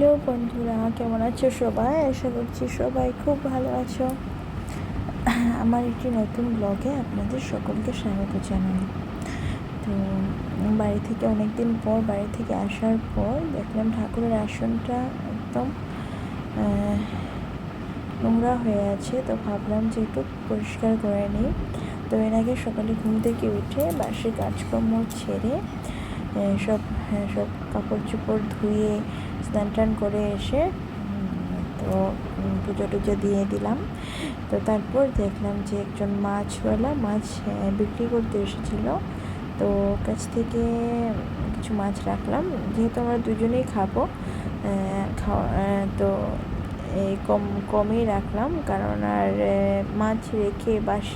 Hello বন্ধুরা, কেমন আছো সবাই? আশা করছি সবাই খুব ভালো আছো। আমার একটি নতুন ব্লগে আপনাদের সকলকে স্বাগত জানাই। তো, বাড়ি থেকে অনেক দিন পর, বাড়ি থেকে আসার পর দেখলাম ঠাকুরের আসনটা একদম নোংরা হয়ে আছে। তো ভাবলাম যে একটু পরিষ্কার করে নিই। তো এর আগে সকালে ঘুম থেকে উঠে বাসে কাজকর্ম ছেড়ে সব হ্যাঁ সব কাপড় চোপড় ধুয়ে স্নান টান করে এসে তো পুজো টুজো দিয়ে দিলাম। তো তারপর দেখলাম যে একজন মাছওয়ালা মাছ বিক্রি করতে এসেছিল। তো কাছ থেকে কিছু মাছ রাখলাম। যেহেতু আমরা দুজনেই খাব খাওয়া তো এই কম, কমই রাখলাম। কারণ আর মাছ রেখে বাস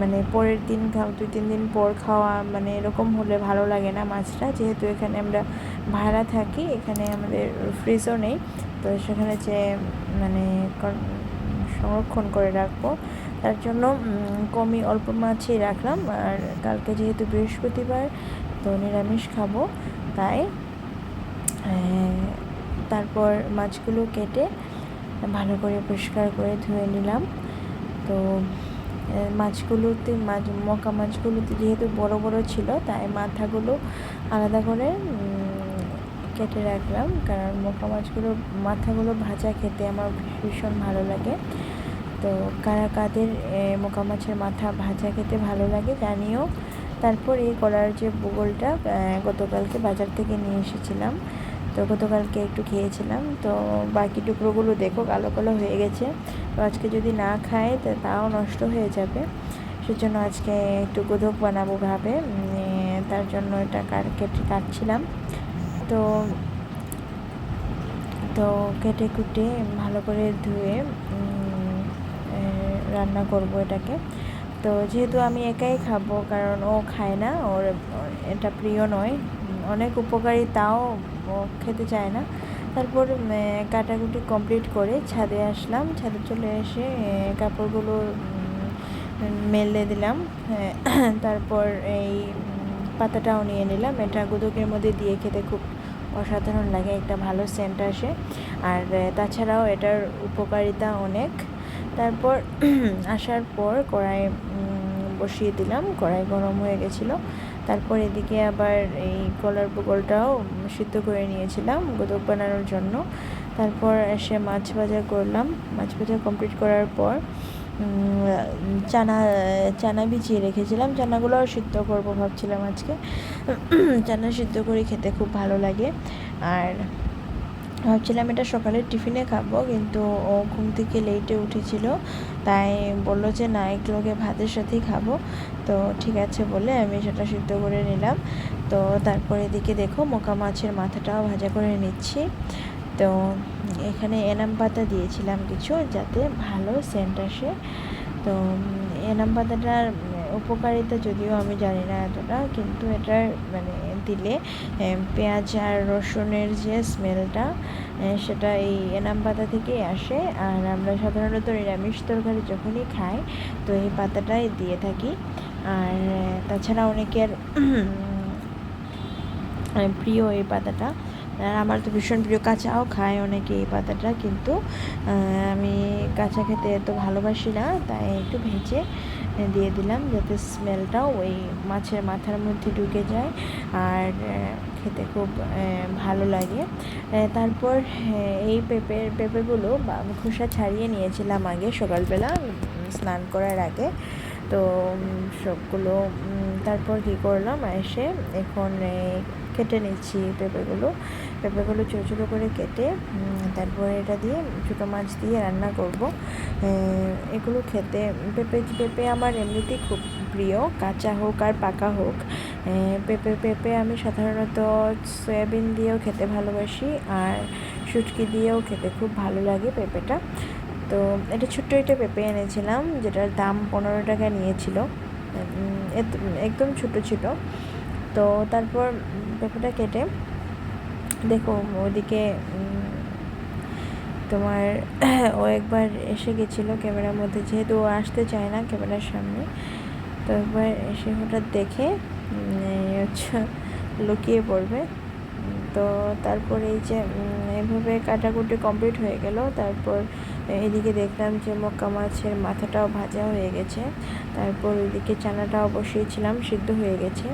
মানে পরের দিন দুই, তিন দিন পর খাওয়া মানে এরকম হলে ভালো লাগে না মাছটা। যেহেতু এখানে আমরা ভাড়া থাকি, এখানে আমাদের ফ্রিজও নেই। তো সেখানে যে মানে সংরক্ষণ করে রাখব, তার জন্য কমই অল্প মাছই রাখলাম। আর কালকে যেহেতু বৃহস্পতিবার, তো নিরামিষ খাব, তাই তারপর মাছগুলো কেটে ভালো করে পরিষ্কার করে ধুয়ে নিলাম। তো মাছগুলোতে, মাছ, মকা মাছগুলোতে যেহেতু বড় বড় ছিল, তাই মাথাগুলো আলাদা করে কেটে রাখলাম, কারণ মকা মাছগুলো, মাথাগুলো ভাজা খেতে আমার ভীষণ ভালো লাগে। তো কারা কাদের মকা মাছের মাথা ভাজা খেতে ভালো লাগে জানিও। তারপর এই কলার যে বুগলটা গতকালকে বাজার থেকে নিয়ে এসেছিলাম। তো গতকালকে একটু খেয়েছিলাম। তো বাকি টুকরোগুলো দেখো, কালো কালো হয়ে গেছে। তো আজকে যদি না খায়, তা তাও নষ্ট হয়ে যাবে। সেজন্য আজকে একটু গোধক বানাবো ভাবে। তার জন্য এটা কাট কেটে কাটছিলাম। তো তো কেটে কুটে ভালো করে ধুয়ে রান্না করব এটাকে। তো যেহেতু আমি একাই খাব, কারণ ও খায় না, ওর এটা প্রিয় নয়, অনেক উপকারী তাও ও খেতে চায় না। তারপর কাটাকুটি কমপ্লিট করে ছাদে আসলাম। ছাদে চলে এসে কাপড়গুলো মেলে দিলাম। তারপর এই পাতাটাও নিয়ে নিলাম। এটা গুদকের মধ্যে দিয়ে খেতে খুব অসাধারণ লাগে, একটা ভালো সেন্ট আসে। আর তাছাড়াও এটার উপকারিতা অনেক। তারপর আসার পর কড়াই বসিয়ে দিলাম। কড়াই গরম হয়ে গেছিল। তারপর এদিকে আবার এই কলার বগলটাও সিদ্ধ করে নিয়েছিলাম গোদক বানানোর জন্য। তারপর এসে মাছ ভাজা করলাম। মাছ ভাজা কমপ্লিট করার পর চানা চানা ভিজিয়ে রেখেছিলাম। চানাগুলোও সিদ্ধ করব ভাবছিলাম আজকে। চানা সিদ্ধ করে খেতে খুব ভালো লাগে। আর ভাবছিলাম এটা সকালে টিফিনে খাব, কিন্তু ও ঘুম থেকে লেটে উঠেছিল। তাই বলল যে, না ওকে ভাতের সাথেই খাব। তো ঠিক আছে বলে আমি সেটা সিদ্ধ করে নিলাম। তো তারপরে এদিকে দেখো, মোকা মাছের মাথাটাও ভাজা করে নিচ্ছি। তো এখানে এনাম পাতা দিয়েছিলাম কিছু যাতে ভালো সেন্ট আসে। তো এনাম পাতাটার উপকারিতা যদিও আমি জানি না এতটা, কিন্তু এটার মানে দিলে পেঁয়াজ আর রসুনের যে স্মেলটা সেটা এই এনাম পাতা থেকেই আসে। আর আমরা সাধারণত নিরামিষ তরকারি যখনই খাই, তো এই পাতাটাই দিয়ে থাকি। আর তাছাড়া অনেকের প্রিয় এই পাতাটা। আর আমার তো ভীষণ প্রিয় কাঁচাও খায় অনেকে এই পাতাটা, কিন্তু আমি কাঁচা খেতে এত ভালোবাসি না, তাই একটু ভেজে দিয়ে দিলাম যাতে স্মেলটাও ওই মাছের মাথার মধ্যে ঢুকে যায় আর খেতে খুব ভালো লাগে। তারপর এই পেঁপের, পেঁপেগুলো খোসা ছাড়িয়ে নিয়েছিলাম আগে সকালবেলা স্নান করার আগে। তো সবগুলো তারপর কী করলাম, এসে এখন কেটে নিচ্ছি পেঁপেগুলো। পেঁপেগুলো ছোটো ছোটো করে কেটে তারপরে এটা দিয়ে ছোটো মাছ দিয়ে রান্না করব। এগুলো খেতে পেঁপে পেঁপে আমার এমনিতেই খুব প্রিয়, কাঁচা হোক আর পাকা হোক। পেঁপে পেঁপে আমি সাধারণত সয়াবিন দিয়েও খেতে ভালোবাসি আর শুটকি দিয়েও খেতে খুব ভালো লাগে পেঁপেটা। তো এটা ছোট্ট একটা পেঁপে এনেছিলাম, যেটার দাম পনেরো টাকা নিয়েছিল। একদম ছোট ছিল। তো তারপর পেঁপেটা কেটে দেখো, ওদিকে তোমার, ও একবার এসে গেছিল ক্যামেরার মধ্যে, যেহেতু ও আসতে চায় না ক্যামেরার সামনে, তো একবার এসে হঠাৎ দেখে হচ্ছে লুকিয়ে পড়বে। তো তারপরে এই যে এভাবে কাটাকুটি কমপ্লিট হয়ে গেল। তারপর এদিকে দেখলাম যে মক্কা মাছের মাথাটাও ভাজা হয়ে গেছে। তারপর ওইদিকে চানাটাও বসিয়েছিলাম, সিদ্ধ হয়ে গেছে।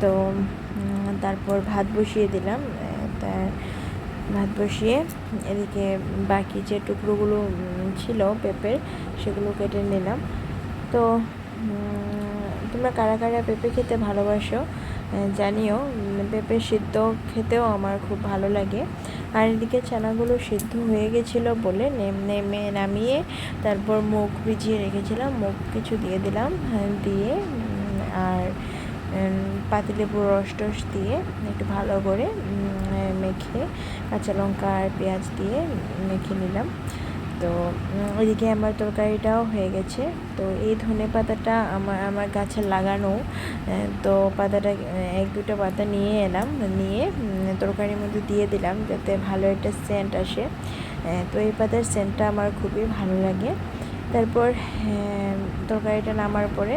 তো তারপর ভাত বসিয়ে দিলাম। আহ, তা ভাত বসিয়ে এদিকে বাকি যে টুকরোগুলো ছিল পেঁপের সেগুলো কেটে নিলাম। তো তোমরা কারা কারা পেঁপে খেতে ভালোবাসো জানিও। পেঁপে সিদ্ধ খেতেও আমার খুব ভালো লাগে। আর এদিকে চানাগুলো সিদ্ধ হয়ে গেছিল বলে নেম নেমে নামিয়ে তারপর মুখ ভিজিয়ে রেখেছিলাম। মুখ কিছু দিয়ে দিলাম হ্যাঁ, দিয়ে আর পাতিলেবুর রস টস দিয়ে একটু ভালো করে মেখে কাঁচা লঙ্কা আর পেঁয়াজ দিয়ে মেখে নিলাম। তো ওইদিকে আমার তরকারিটাও হয়ে গেছে। তো এই ধনে পাতাটা আমার আমার গাছে লাগানো তো পাতাটা এক দুটো পাতা নিয়ে এলাম। নিয়ে তরকারির মধ্যে দিয়ে দিলাম যাতে ভালো একটা সেন্ট আসে। তো এই পাতার সেন্টটা আমার খুবই ভালো লাগে। তারপর তরকারিটা নামার পরে